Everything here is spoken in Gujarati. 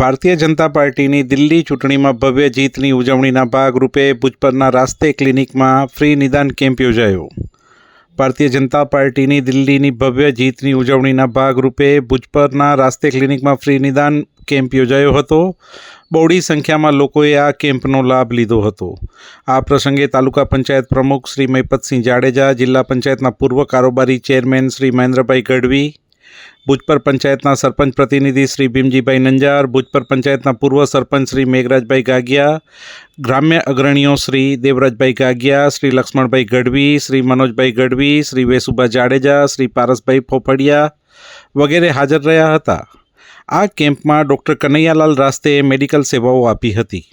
ભારતીય જનતા પાર્ટીની દિલ્હી ચૂંટણીમાં ભવ્ય જીતની ઉજવણીના ભાગરૂપે ભુજ પરના રાસ્તે ક્લિનિકમાં ફ્રી નિદાન કેમ્પ યોજાયો. ભારતીય જનતા પાર્ટીની દિલ્હીની ભવ્ય જીતની ઉજવણીના ભાગરૂપે ભુજ પરના રાસ્તે ક્લિનિકમાં ફ્રી નિદાન કેમ્પ યોજાયો હતો. બહોળી સંખ્યામાં લોકોએ આ કેમ્પનો લાભ લીધો હતો. આ પ્રસંગે તાલુકા પંચાયત પ્રમુખ શ્રી મહિપતસિંહ જાડેજા, જિલ્લા પંચાયતના પૂર્વ કારોબારી ચેરમેન શ્રી મહેન્દ્રભાઈ ગઢવી ભુજપર પંચાયતના સરપંચ પ્રતિનિધિ શ્રી ભીમજીભાઈ નંજાર ભુજપર પંચાયતના પૂર્વ સરપંચ શ્રી મેઘરાજભાઈ ગાગિયા, ગ્રામ્ય અગ્રણીઓ શ્રી દેવરાજભાઈ ગાગિયા, શ્રી લક્ષ્મણભાઈ ગઢવી, શ્રી મનોજભાઈ ગઢવી, શ્રી વેસુભા જાડેજા, શ્રી પારસભાઈ ફોફડિયા વગેરે હાજર રહ્યા હતા. આ કેમ્પમાં ડૉક્ટર કનૈયાલાલ રાસ્તે મેડિકલ સેવાઓ આપી હતી.